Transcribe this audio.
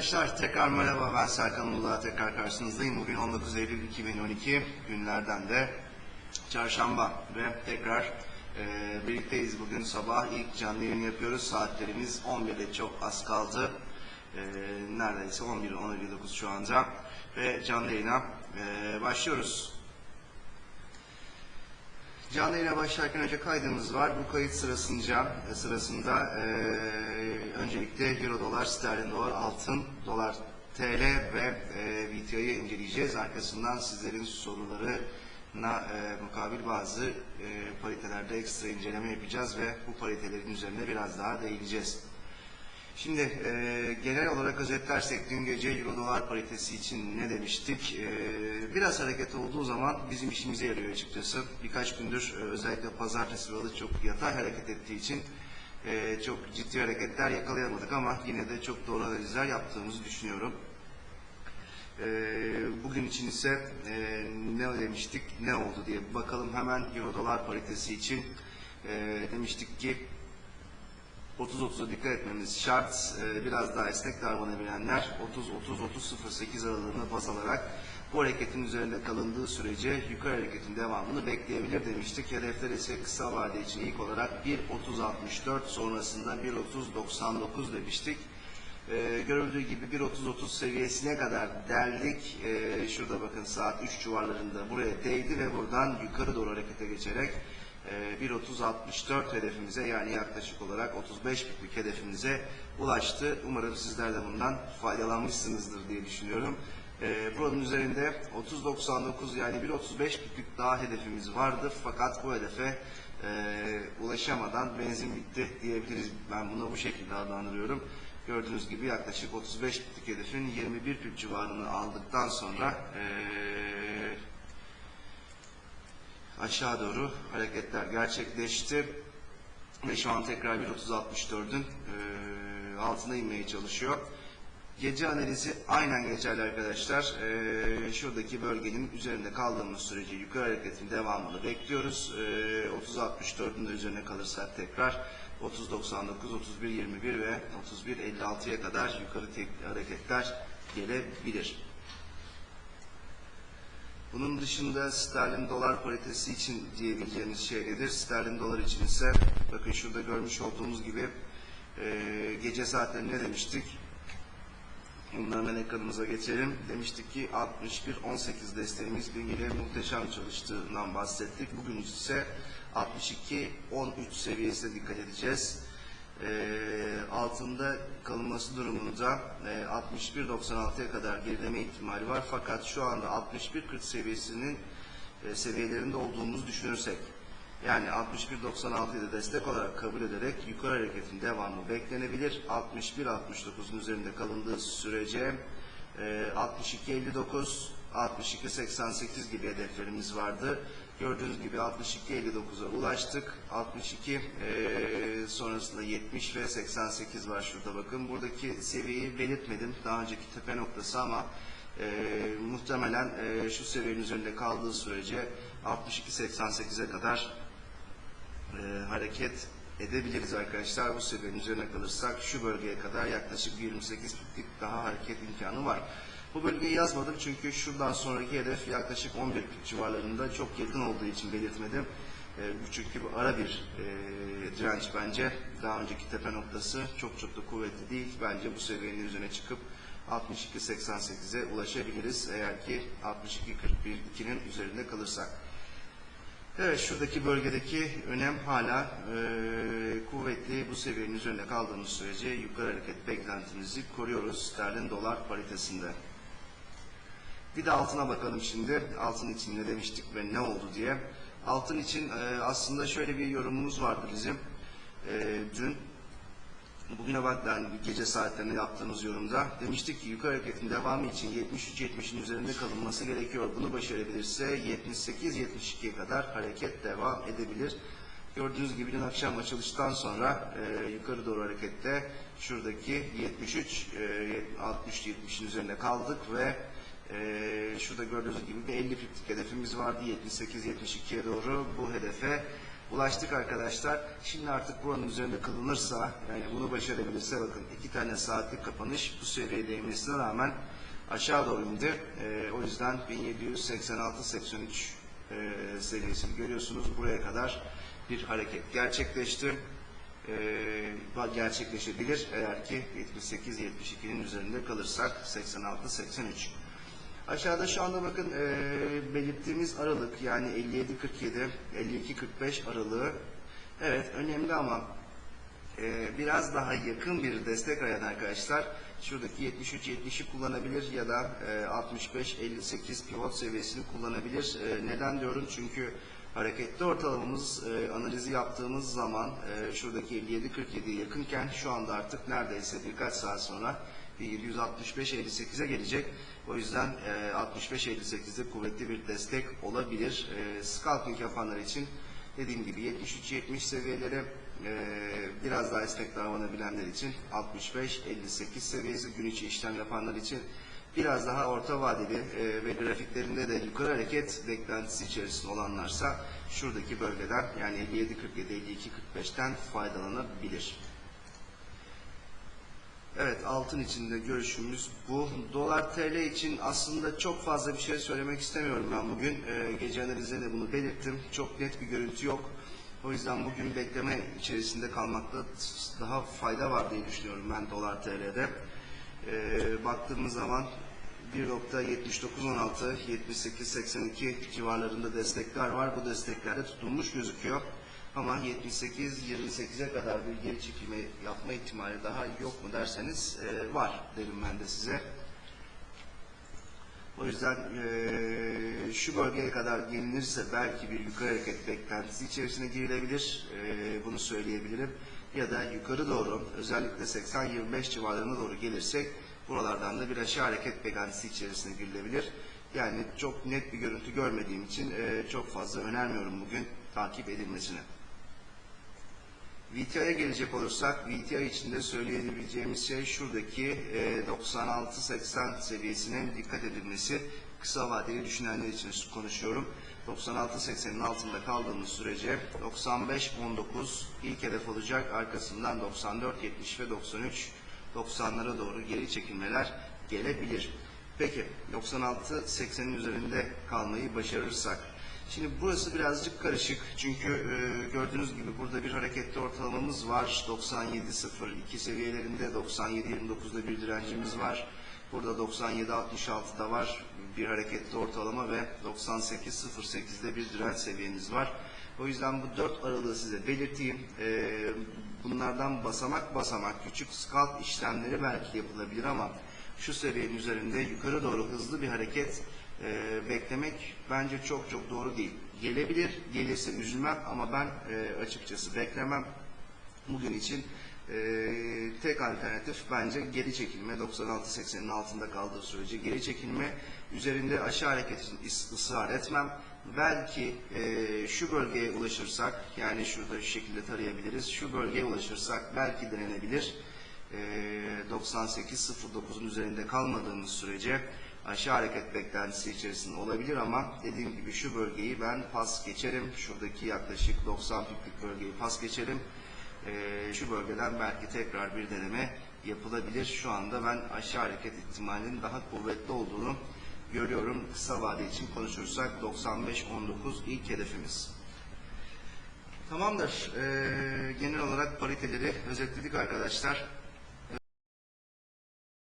Arkadaşlar tekrar merhaba ben Serkan Uludağ tekrar karşınızdayım. Bugün 19 Eylül 2012 günlerden de çarşamba ve tekrar e, birlikteyiz. Bugün sabah ilk canlı yayın yapıyoruz. Saatlerimiz 11'de çok az kaldı. E, neredeyse 11 10.59 şu anda ve canlı yayına e, başlıyoruz. Canlı yayına başlarken önce kaydımız var. Bu kayıt sırasınca sırasında e, öncelikle Euro dolar, sterlin dolar, altın, dolar TL ve e, VTI'yi inceleyeceğiz. Arkasından sizlerin sorularına e, mukabil bazı e, paritelerde ekstra inceleme yapacağız ve bu paritelerin üzerine biraz daha değineceğiz. Şimdi e, genel olarak özetlersek dün gece Euro dolar paritesi için ne demiştik? E, biraz hareket olduğu zaman bizim işimize yarıyor açıkçası. Birkaç gündür e, özellikle pazartesi ve çok yatay hareket ettiği için e, çok ciddi hareketler yakalayamadık ama yine de çok doğru analizler yaptığımızı düşünüyorum. E, bugün için ise e, ne demiştik, ne oldu diye bakalım hemen Euro dolar paritesi için e, demiştik ki 30-30'a dikkat etmemiz şart. Ee, biraz daha esnek davranabilenler 30-30-30-08 aralığına baz alarak bu hareketin üzerinde kalındığı sürece yukarı hareketin devamını bekleyebilir demiştik. Hedefler ise kısa vade için ilk olarak 1.30-64 sonrasında 1.30-99 demiştik. Ee, görüldüğü gibi 1.30-30 seviyesine kadar deldik. Ee, şurada bakın saat 3 civarlarında buraya değdi ve buradan yukarı doğru harekete geçerek 1.30-64 hedefimize yani yaklaşık olarak 35 bitlik hedefimize ulaştı. Umarım sizler de bundan faydalanmışsınızdır diye düşünüyorum. E, buranın üzerinde 30.99 yani 1.35 bitlik daha hedefimiz vardı fakat bu hedefe e, ulaşamadan benzin bitti diyebiliriz. Ben bunu bu şekilde adlandırıyorum. Gördüğünüz gibi yaklaşık 35 bitlik hedefin 21 pip civarını aldıktan sonra e, aşağı doğru hareketler gerçekleşti. Ve şu an tekrar 1.30-64'ün e, altına inmeye çalışıyor. Gece analizi aynen geçerli arkadaşlar. E, şuradaki bölgenin üzerinde kaldığımız sürece yukarı hareketin devamını bekliyoruz. E, 30-64'ün de üzerine kalırsak tekrar 30-99, 31-21 ve 31-56'ya kadar yukarı hareketler gelebilir. Bunun dışında sterlin dolar paritesi için diyebileceğimiz şey nedir? Sterlin dolar için ise bakın şurada görmüş olduğumuz gibi e, gece saatlerinde ne demiştik? Bunu hemen ekranımıza geçelim. Demiştik ki 61-18 desteğimiz gece muhteşem çalıştığından bahsettik. Bugün ise 62-13 seviyesine dikkat edeceğiz altında kalınması durumunda e, 61.96'ya kadar gerileme ihtimali var. Fakat şu anda 61.40 seviyesinin e, seviyelerinde olduğumuzu düşünürsek yani 61.96'yı da destek olarak kabul ederek yukarı hareketin devamı beklenebilir. 61.69'un üzerinde kalındığı sürece e, 62.59 62.88 gibi hedeflerimiz vardı. Gördüğünüz gibi 62.59'a ulaştık. 62 e, sonrasında 70 ve 88 var şurada bakın. Buradaki seviyeyi belirtmedim. Daha önceki tepe noktası ama e, muhtemelen e, şu seviyenin üzerinde kaldığı sürece 62.88'e kadar e, hareket edebiliriz arkadaşlar. Bu seviyenin üzerine kalırsak şu bölgeye kadar yaklaşık 28 bitlik daha hareket imkanı var. Bu bölgeyi yazmadım çünkü şuradan sonraki hedef yaklaşık 11 civarlarında çok yakın olduğu için belirtmedim. E, çünkü bu ara bir e, direnç bence. Daha önceki tepe noktası çok çok da kuvvetli değil. Bence bu seviyenin üzerine çıkıp 62.88'e ulaşabiliriz eğer ki 62.41.2'nin üzerinde kalırsak. Evet şuradaki bölgedeki önem hala e, kuvvetli. Bu seviyenin üzerinde kaldığımız sürece yukarı hareket beklentimizi koruyoruz sterlin dolar paritesinde. Bir de altına bakalım şimdi. Altın için ne demiştik ve ne oldu diye. Altın için e, aslında şöyle bir yorumumuz vardı bizim. E, dün bugüne baktan gece saatlerinde yaptığımız yorumda demiştik ki yukarı hareketin devamı için 73-70'in üzerinde kalınması gerekiyor. Bunu başarabilirse 78-72'ye kadar hareket devam edebilir. Gördüğünüz gibi dün akşam açılıştan sonra e, yukarı doğru harekette şuradaki 73 e, 60-70'in üzerinde kaldık ve e, şurada gördüğünüz gibi bir 50 piplik hedefimiz vardı 78-72'ye doğru bu hedefe ulaştık arkadaşlar. Şimdi artık buranın üzerinde kılınırsa, yani bunu başarabilirse bakın iki tane saatlik kapanış bu seviyeye değmesine rağmen aşağı doğru indi. Ee, o yüzden 1786-83 e, seviyesini görüyorsunuz. Buraya kadar bir hareket gerçekleşti. Ee, gerçekleşebilir eğer ki 78-72'nin üzerinde kalırsak 86-83. Aşağıda şu anda bakın e, belirttiğimiz aralık yani 57-47, 52-45 aralığı evet önemli ama e, biraz daha yakın bir destek arayan arkadaşlar şuradaki 73-70'i kullanabilir ya da e, 65-58 pivot seviyesini kullanabilir. E, neden diyorum? Çünkü hareketli ortalamamız e, analizi yaptığımız zaman e, şuradaki 57-47'ye yakınken şu anda artık neredeyse birkaç saat sonra 765-58'e gelecek. O yüzden e, 65-58'de kuvvetli bir destek olabilir. E, scalping yapanlar için dediğim gibi 73-70 seviyeleri e, biraz daha esnek davranabilenler için 65-58 seviyesi gün içi işlem yapanlar için biraz daha orta vadeli e, ve grafiklerinde de yukarı hareket beklentisi içerisinde olanlarsa şuradaki bölgeden yani 57-47-52-45'ten faydalanabilir. Evet altın içinde görüşümüz bu. Dolar TL için aslında çok fazla bir şey söylemek istemiyorum ben bugün. Ee, gece analizinde bunu belirttim. Çok net bir görüntü yok. O yüzden bugün bekleme içerisinde kalmakta daha fayda var diye düşünüyorum ben dolar TL'de. Ee, baktığımız zaman 1.7916, 78.82 civarlarında destekler var. Bu desteklerde tutulmuş gözüküyor. Ama 78-28'e kadar bir geri çekilme yapma ihtimali daha yok mu derseniz e, var derim ben de size. O yüzden e, şu bölgeye kadar gelinirse belki bir yukarı hareket beklentisi içerisine girilebilir. E, bunu söyleyebilirim. Ya da yukarı doğru özellikle 80-25 civarlarına doğru gelirsek buralardan da bir aşağı hareket beklentisi içerisine girilebilir. Yani çok net bir görüntü görmediğim için e, çok fazla önermiyorum bugün takip edilmesini. VTI'ye gelecek olursak, VTI içinde söyleyebileceğimiz şey şuradaki e, 96-80 seviyesine dikkat edilmesi. Kısa vadeli düşünenler için konuşuyorum. 96-80'in altında kaldığımız sürece 95-19 ilk hedef olacak. Arkasından 94-70 ve 93 90'lara doğru geri çekilmeler gelebilir. Peki 96-80'in üzerinde kalmayı başarırsak Şimdi burası birazcık karışık çünkü e, gördüğünüz gibi burada bir hareketli ortalamamız var. 97.02 seviyelerinde 97.29'da bir direncimiz var. Burada 97.66'da var bir hareketli ortalama ve 98.08'de bir direnç seviyemiz var. O yüzden bu dört aralığı size belirteyim. E, bunlardan basamak basamak küçük scalp işlemleri belki yapılabilir ama şu seviyenin üzerinde yukarı doğru hızlı bir hareket e, beklemek bence çok çok doğru değil. Gelebilir, gelirse üzülmem ama ben e, açıkçası beklemem. Bugün için e, tek alternatif bence geri çekilme 96-80'in altında kaldığı sürece geri çekilme üzerinde aşağı hareket için ısrar etmem. Belki e, şu bölgeye ulaşırsak yani şurada şu şekilde tarayabiliriz. Şu bölgeye ulaşırsak belki denenebilir. E, 98-09'un üzerinde kalmadığımız sürece aşağı hareket beklentisi içerisinde olabilir ama dediğim gibi şu bölgeyi ben pas geçerim. Şuradaki yaklaşık 90 piplik bölgeyi pas geçerim. Ee, şu bölgeden belki tekrar bir deneme yapılabilir. Şu anda ben aşağı hareket ihtimalinin daha kuvvetli olduğunu görüyorum. Kısa vade için konuşursak 95-19 ilk hedefimiz. Tamamdır. Ee, genel olarak pariteleri özetledik arkadaşlar.